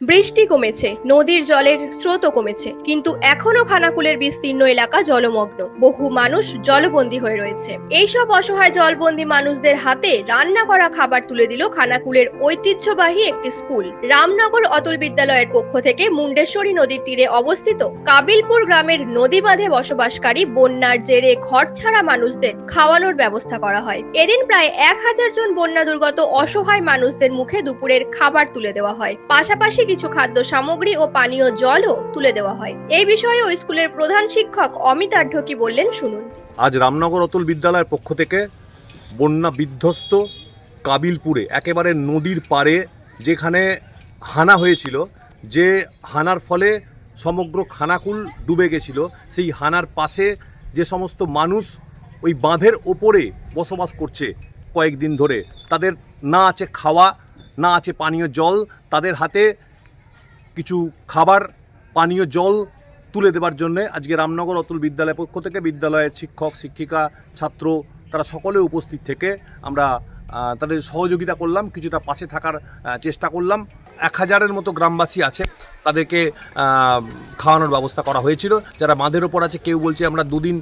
বৃষ্টি কমেছে, নদীর জলের স্রোতও কমেছে, কিন্তু এখনও খানাকুলের বিস্তীর্ণ এলাকা জলমগ্ন। বহু মানুষ জলবন্দী হয়ে রয়েছে। এইসব অসহায় জলবন্দী মানুষদের হাতে রান্না করা খাবার তুলে দিল খানাকুলের ঐতিহ্যবাহী একটি স্কুল। রামনগর অতুল বিদ্যালয়ের পক্ষ থেকে মুন্ডেশ্বরী নদীর তীরে অবস্থিত কাবিলপুর গ্রামের নদী বাঁধে বসবাসকারী বন্যার জেরে ঘর ছাড়া মানুষদের খাওয়ানোর ব্যবস্থা করা হয়। এদিন প্রায় এক হাজার জন বন্যা দুর্গত অসহায় মানুষদের মুখে দুপুরের খাবার তুলে দেওয়া হয়। পাশাপাশি কিছু খাদ্য সামগ্রী ও পানীয় জলও তুলে দেওয়া হয়। এই বিষয়ে ওই স্কুলের প্রধান শিক্ষক অমিতাঢ্য কি বললেন, শুনুন। আজ রামনগর অতুল বিদ্যালয়ের পক্ষ থেকে বন্যা বিধ্বস্ত কাবিলপুরে, একেবারে নদীর পাড়ে যেখানে হানা হয়েছিল, যে হানার ফলে সমগ্র খানাকুল ডুবে গেছিল, সেই হানার পাশে যে সমস্ত মানুষ ওই বাঁধের ওপরে বসবাস করছে কয়েকদিন ধরে, তাদের না আছে খাওয়া, না আছে পানীয় জল, তাদের হাতে কিছু খাবার, পানীয় জল তুলে দেবার জন্য আজকে রামনগর অতুল বিদ্যালয়ের পক্ষ থেকে বিদ্যালয়ের শিক্ষক, শিক্ষিকা, ছাত্র তারা সকলে উপস্থিত থেকে আমরা তাদের সহযোগিতা করলাম, কিছুটা পাশে থাকার চেষ্টা করলাম। এক হাজারের মতো গ্রামবাসী আছে, তাদেরকে খাওয়ানোর ব্যবস্থা করা হয়েছিল। যারা বাঁধের ওপর আছে, কেউ বলছে আমরা দুদিন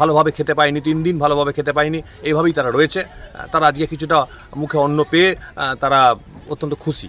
ভালোভাবে খেতে পাইনি, তিন দিন ভালোভাবে খেতে পাইনি এইভাবেই তারা রয়েছে। তারা আজকে কিছুটা মুখে অন্ন পেয়ে তারা অত্যন্ত খুশি।